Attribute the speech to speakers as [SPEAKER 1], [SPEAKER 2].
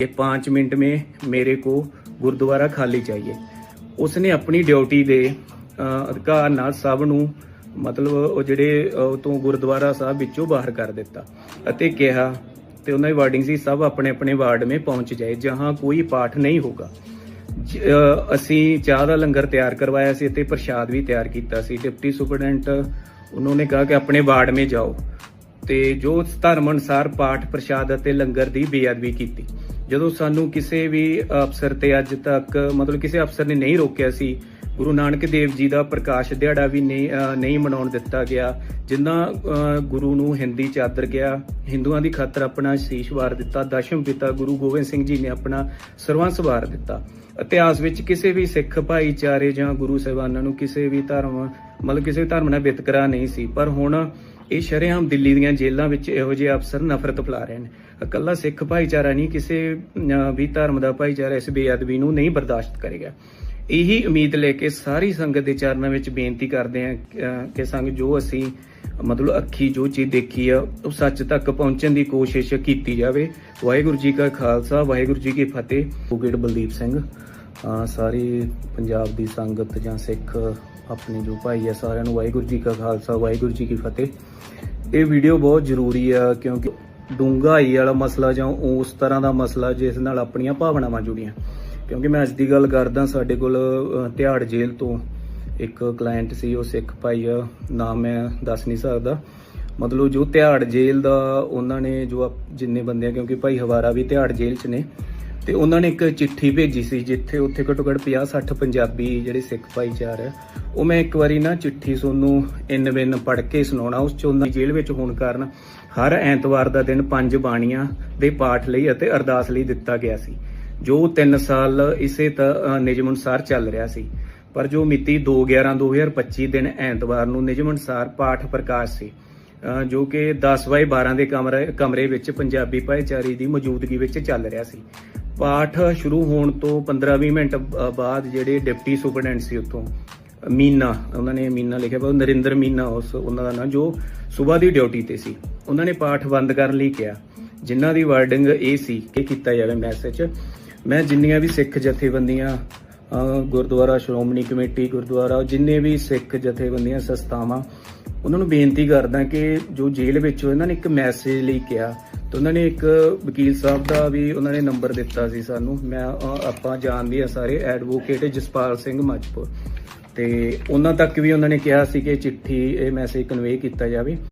[SPEAKER 1] कि पाँच मिनट में मेरे को ਗੁਰਦੁਆਰਾ ਖਾਲੀ ਚਾਹੀਏ ਉਸਨੇ ਆਪਣੀ ਡਿਊਟੀ ਦੇ ਅ, ਅਧਿਕਾਰ ਨਾਲ ਸਭ ਨੂੰ ਮਤਲਬ ਉਹ ਜਿਹੜੇ ਅ, ਉਹ ਤੋਂ ਗੁਰਦੁਆਰਾ ਸਾਹਿਬ ਵਿੱਚੋਂ ਬਾਹਰ ਕਰ ਦਿੱਤਾ ਅਤੇ ਕਿਹਾ ਤੇ ਉਹਨਾਂ ਦੀ ਵਾਰਡਿੰਗ ਸੀ ਸਭ ਆਪਣੇ ਆਪਣੇ ਵਾਰਡ ਮੇ ਪਹੁੰਚ ਜਾਏ ਜਹਾਂ ਕੋਈ ਪਾਠ ਨਹੀਂ ਹੋਗਾ ਜ- ਅ, ਅਸੀਂ ਚਾਹ ਦਾ ਲੰਗਰ ਤਿਆਰ ਕਰਵਾਇਆ ਸੀ ਅਤੇ ਪ੍ਰਸ਼ਾਦ ਵੀ ਤਿਆਰ ਕੀਤਾ ਸੀ ਡਿਪਟੀ ਸੁਪਰਡੈਂਟ ਉਹਨਾਂ ਨੇ ਕਿਹਾ ਕਿ ਆਪਣੇ ਵਾਰਡ ਮੇ ਜਾਓ ਤੇ ਜੋ ਧਰਮ ਅਨੁਸਾਰ ਪਾਠ ਪ੍ਰਸ਼ਾਦ ਅਤੇ ਲੰਗਰ ਦੀ ਬੇਅਦਬੀ ਕੀਤੀ ਜਦੋਂ ਸਾਨੂੰ ਕਿਸੇ ਵੀ ਅਫਸਰ ਤੇ ਅੱਜ ਤੱਕ ਮਤਲਬ ਕਿਸੇ ਅਫਸਰ ਨੇ ਨਹੀਂ ਰੋਕਿਆ ਸੀ, ਗੁਰੂ ਨਾਨਕ ਦੇਵ ਜੀ ਦਾ ਪ੍ਰਕਾਸ਼ ਦਿਹਾੜਾ ਵੀ ਨਹੀਂ ਮਨਾਉਣ ਦਿੱਤਾ ਗਿਆ, ਜਿੰਨਾ ਗੁਰੂ ਨੂੰ ਹਿੰਦੀ ਚਾਦਰ ਗਿਆ, ਹਿੰਦੂਆਂ ਦੀ ਖਾਤਰ ਆਪਣਾ ਸ਼ੀਸ਼ ਵਾਰ ਦਿੱਤਾ ਦਸ਼ਮ ਪਿਤਾ ਗੁਰੂ ਗੋਬਿੰਦ ਸਿੰਘ ਜੀ ਨੇ ਆਪਣਾ ਸਰਵੰਸ ਵਾਰ ਦਿੱਤਾ। ਇਤਿਹਾਸ ਵਿੱਚ ਕਿਸੇ ਵੀ ਸਿੱਖ ਭਾਈਚਾਰੇ ਜਾਂ ਗੁਰੂ ਸਾਹਿਬਾਨਾਂ ਨੂੰ ਕਿਸੇ ਵੀ ਧਰਮ, ਮਤਲਬ ਕਿਸੇ ਵੀ ਧਰਮ ਨਾਲ ਵਿਤਕਰਾ ਨਹੀਂ ਸੀ, ਪਰ ਹੁਣ ਇਹ ਸ਼ਰੇਆਮ ਦਿੱਲੀ ਦੀਆਂ ਜੇਲ੍ਹਾਂ ਵਿੱਚ ਇਹੋ ਜਿਹੇ ਅਫਸਰ ਨਫ਼ਰਤ ਫੈਲਾ ਰਹੇ ਨੇ। ਇਕੱਲਾ ਸਿੱਖ ਭਾਈਚਾਰਾ ਨਹੀਂ ਕਿਸੇ ਵੀ ਧਰਮ ਦਾ ਭਾਈਚਾਰਾ ਇਸ ਬੇਅਦਬੀ ਨੂੰ ਨਹੀਂ ਬਰਦਾਸ਼ਤ ਕਰੇਗਾ। ਇਹੀ ਉਮੀਦ ਲੈ ਕੇ ਸਾਰੀ ਸੰਗਤ ਦੇ ਚਰਨਾਂ ਵਿੱਚ ਬੇਨਤੀ ਕਰਦੇ ਹਾਂ ਕਿ ਸੰਗ ਜੋ ਅਸੀਂ ਮਤਲਬ ਅੱਖੀ ਜੋ ਚੀਜ਼ ਦੇਖੀ ਆ ਉਹ ਸੱਚ ਤੱਕ ਪਹੁੰਚਣ ਦੀ ਕੋਸ਼ਿਸ਼ ਕੀਤੀ ਜਾਵੇ। ਵਾਹਿਗੁਰੂ ਜੀ ਕਾ ਖਾਲਸਾ ਵਾਹਿਗੁਰੂ ਜੀ ਕੀ ਫਤਿਹ। ਬੁਗੇੜ ਬਲਦੀਪ ਸਿੰਘ ਅਹ, ਸਾਰੀ ਪੰਜਾਬ ਦੀ ਸੰਗਤ ਜਾਂ ਸਿੱਖ ਆਪਣੇ ਜੋ ਭਾਈ ਆ ਸਾਰਿਆਂ ਨੂੰ ਵਾਹਿਗੁਰੂ ਜੀ ਕਾ ਖਾਲਸਾ, ਵਾਹਿਗੁਰੂ ਜੀ ਕੀ ਫਤਿਹ। ਇਹ ਵੀਡੀਓ ਬਹੁਤ ਜ਼ਰੂਰੀ ਆ ਕਿਉਂਕਿ ਡੂੰਘਾਈ ਵਾਲਾ ਮਸਲਾ ਜਾਂ ਉਸ ਤਰ੍ਹਾਂ ਦਾ ਮਸਲਾ ਜਿਸ ਨਾਲ ਆਪਣੀਆਂ ਭਾਵਨਾਵਾਂ ਜੁੜੀਆਂ। ਕਿਉਂਕਿ ਮੈਂ ਅੱਜ ਦੀ ਗੱਲ ਕਰਦਾ ਸਾਡੇ ਕੋਲ ਤਿਹਾੜ ਜੇਲ੍ਹ ਤੋਂ ਇੱਕ ਕਲਾਇੰਟ ਸੀ, ਉਹ ਸਿੱਖ ਭਾਈ ਆ। ਨਾਮ ਮੈਂ ਦੱਸ ਨਹੀਂ ਸਕਦਾ। ਮਤਲਬ ਜੋ ਤਿਹਾੜ ਜੇਲ੍ਹ ਦਾ ਉਹਨਾਂ ਨੇ ਜੋ ਆਪ- ਜਿੰਨੇ ਬੰਦੇ ਆ, ਕਿਉਂਕਿ ਭਾਈ ਹਵਾਰਾ ਵੀ ਤਿਹਾੜ ਜੇਲ੍ਹ 'ਚ ਨੇ। ਤੇ ਉਹਨਾਂ ਨੇ ਇੱਕ ਚਿੱਠੀ ਭੇਜੀ ਸੀ ਜਿੱਥੇ ਉੱਥੇ ਘੱਟੋ ਘੱਟ 50 60 ਪੰਜਾਬੀ ਜਿਹੜੇ ਸਿੱਖ ਭਾਈਚਾਰ ਆ, ਉਹ ਮੈਂ ਇੱਕ ਵਾਰੀ ਨਾ ਚਿੱਠੀ ਤੁਹਾਨੂੰ ਇਨ ਬਿਨ ਪੜ੍ਹ ਕੇ ਸੁਣਾਉਣਾ, ਉਸ ਚ ਉਹਨਾਂ ਜੇਲ੍ਹ ਵਿੱਚ ਹੋਣ ਕਾਰਨ ਹਰ ਐਤਵਾਰ ਦਾ ਦਿਨ ਪੰਜ ਬਾਣੀਆਂ ਦੇ ਪਾਠ ਲਈ ਅਤੇ ਅਰਦਾਸ ਲਈ ਦਿੱਤਾ ਗਿਆ ਸੀ। ਜੋ 3 ਸਾਲ ਇਸੇ ਤ- ਨਿਯਮ ਅਨੁਸਾਰ ਚੱਲ ਰਿਹਾ ਸੀ, ਪਰ ਜੋ ਮਿਤੀ 2/11/2025 ਦਿਨ ਐਤਵਾਰ ਨੂੰ ਨਿਯਮ ਅਨੁਸਾਰ ਪਾਠ ਪ੍ਰਕਾਸ਼ ਸੀ ਜੋ ਕਿ 10 ਬਾਈ 12 ਦੇ ਕਮਰੇ ਕਮਰੇ ਵਿੱਚ ਪੰਜਾਬੀ ਭਾਈਚਾਰੇ ਦੀ ਮੌਜੂਦਗੀ ਵਿੱਚ ਚੱਲ ਰਿਹਾ ਸੀ। ਪਾਠ ਸ਼ੁਰੂ ਹੋਣ ਤੋਂ 15-20 ਮਿੰਟ ਬਾਅਦ ਜਿਹੜੇ ਡਿਪਟੀ ਸੁਪਰਡੈਂਟ ਸੀ ਉੱਥੋਂ ਮੀਨਾ ਉਹਨਾਂ ਨੇ ਮੀਨਾ ਲਿਖਿਆ ਪਰ ਨਰਿੰਦਰ ਮੀਨਾ ਉਸ, ਉਹਨਾਂ ਦਾ ਨਾਂ, ਜੋ ਸਵੇਰ ਦੀ ਡਿਊਟੀ ਤੇ ਸੀ। ਉਹਨਾਂ ਨੇ ਪਾਠ ਬੰਦ ਕਰਨ ਲਈ ਕਿਹਾ। ਜਿਨ੍ਹਾਂ ਦੀ ਵਰਡਿੰਗ ਇਹ ਸੀ ਕਿ ਕੀਤਾ ਜਾਵੇ ਮੈਸੇਜ। ਮੈਂ ਜਿੰਨੀਆਂ ਵੀ ਸਿੱਖ ਜਥੇਬੰਦੀਆਂ ਗੁਰਦੁਆਰਾ ਸ਼੍ਰੋਮਣੀ ਕਮੇਟੀ, ਗੁਰਦੁਆਰਾ, ਜਿੰਨੇ ਵੀ ਸਿੱਖ ਜਥੇਬੰਦੀਆਂ, ਸੰਸਥਾਵਾਂ, ਉਹਨਾਂ ਨੂੰ ਬੇਨਤੀ ਕਰਦਾ ਕਿ ਜੋ ਜੇਲ੍ਹ ਵਿੱਚ ਇਹਨਾਂ ਨੇ ਇੱਕ ਮੈਸੇਜ ਲਈ ਕਿਹਾ ਤੇ ਉਹਨਾਂ ਨੇ ਇੱਕ ਵਕੀਲ ਸਾਹਿਬ ਦਾ ਵੀ ਉਹਨਾਂ ਨੇ ਨੰਬਰ ਦਿੱਤਾ ਸੀ ਸਾਨੂੰ। ਮੈਂ ਆਪਾਂ ਜਾਣਦੇ ਆ ਸਾਰੇ ਐਡਵੋਕੇਟ ਜਸਪਾਲ ਸਿੰਘ ਮੱਝਪੁਰ। ਤੇ ਉਹਨਾਂ ਤੱਕ ਵੀ ਉਹਨਾਂ ਨੇ ਕਿਹਾ ਸੀ ਕਿ ਚਿੱਠੀ ਇਹ ਮੈਸੇਜ ਕਨਵੇ ਕੀਤਾ ਜਾਵੇ।